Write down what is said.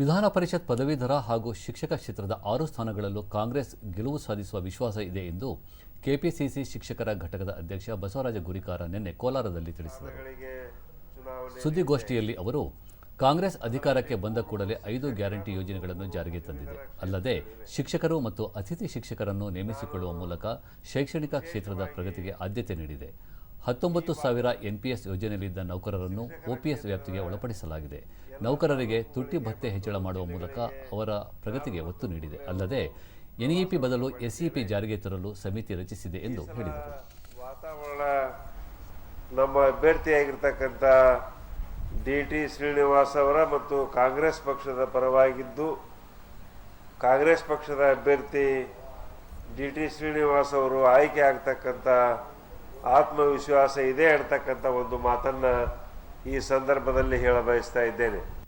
ವಿಧಾನ ಪರಿಷತ್ ಪದವೀಧರ ಹಾಗೂ ಶಿಕ್ಷಕ ಕ್ಷೇತ್ರದ ಆರು ಸ್ಥಾನಗಳಲ್ಲೂ ಕಾಂಗ್ರೆಸ್ ಗೆಲುವು ಸಾಧಿಸುವ ವಿಶ್ವಾಸ ಇದೆ ಎಂದು ಕೆಪಿಸಿಸಿ ಶಿಕ್ಷಕರ ಘಟಕದ ಅಧ್ಯಕ್ಷ ಬಸವರಾಜ ಗುರಿಕಾರ ನಿನ್ನೆ ಕೋಲಾರದಲ್ಲಿ ತಿಳಿಸಿದರು. ಸುದ್ದಿಗೋಷ್ಠಿಯಲ್ಲಿ ಅವರು ಕಾಂಗ್ರೆಸ್ ಅಧಿಕಾರಕ್ಕೆ ಬಂದ ಕೂಡಲೇ ಐದು ಗ್ಯಾರಂಟಿ ಯೋಜನೆಗಳನ್ನು ಜಾರಿಗೆ ತಂದಿದೆ. ಅಲ್ಲದೆ ಶಿಕ್ಷಕರು ಮತ್ತು ಅತಿಥಿ ಶಿಕ್ಷಕರನ್ನು ನೇಮಿಸಿಕೊಳ್ಳುವ ಮೂಲಕ ಶೈಕ್ಷಣಿಕ ಕ್ಷೇತ್ರದ ಪ್ರಗತಿಗೆ ಆದ್ಯತೆ ನೀಡಿದೆ. ಹತ್ತೊಂಬತ್ತು ಸಾವಿರ ಎನ್ಪಿಎಸ್ ಯೋಜನೆಯಲ್ಲಿದ್ದ ನೌಕರರನ್ನು ಒಪಿಎಸ್ ವ್ಯಾಪ್ತಿಗೆ ಒಳಪಡಿಸಲಾಗಿದೆ. ನೌಕರರಿಗೆ ತುಟ್ಟಿ ಭತ್ತೆ ಹೆಚ್ಚಳ ಮಾಡುವ ಮೂಲಕ ಅವರ ಪ್ರಗತಿಗೆ ಒತ್ತು ನೀಡಿದೆ. ಅಲ್ಲದೆ ಎನ್ಇಪಿ ಬದಲು ಎಸ್ಇಪಿ ಜಾರಿಗೆ ತರಲು ಸಮಿತಿ ರಚಿಸಿದೆ ಎಂದು ಹೇಳಿದರು. ವಾತಾವರಣ ನಮ್ಮ ಅಭ್ಯರ್ಥಿಯಾಗಿರ್ತಕ್ಕಂಥ ಡಿ ಟಿ ಶ್ರೀನಿವಾಸ್ ಅವರ ಮತ್ತು ಕಾಂಗ್ರೆಸ್ ಪಕ್ಷದ ಪರವಾಗಿದ್ದು, ಕಾಂಗ್ರೆಸ್ ಪಕ್ಷದ ಅಭ್ಯರ್ಥಿ ಡಿ ಟಿ ಶ್ರೀನಿವಾಸ್ ಅವರು ಆಯ್ಕೆ ಆಗ್ತಕ್ಕಂಥ ಆತ್ಮವಿಶ್ವಾಸ ಇದೆ ಅಂತಕ್ಕಂಥ ಒಂದು ಮಾತನ್ನು ಈ ಸಂದರ್ಭದಲ್ಲಿ ಹೇಳ ಬಯಸ್ತಾ ಇದ್ದೇನೆ.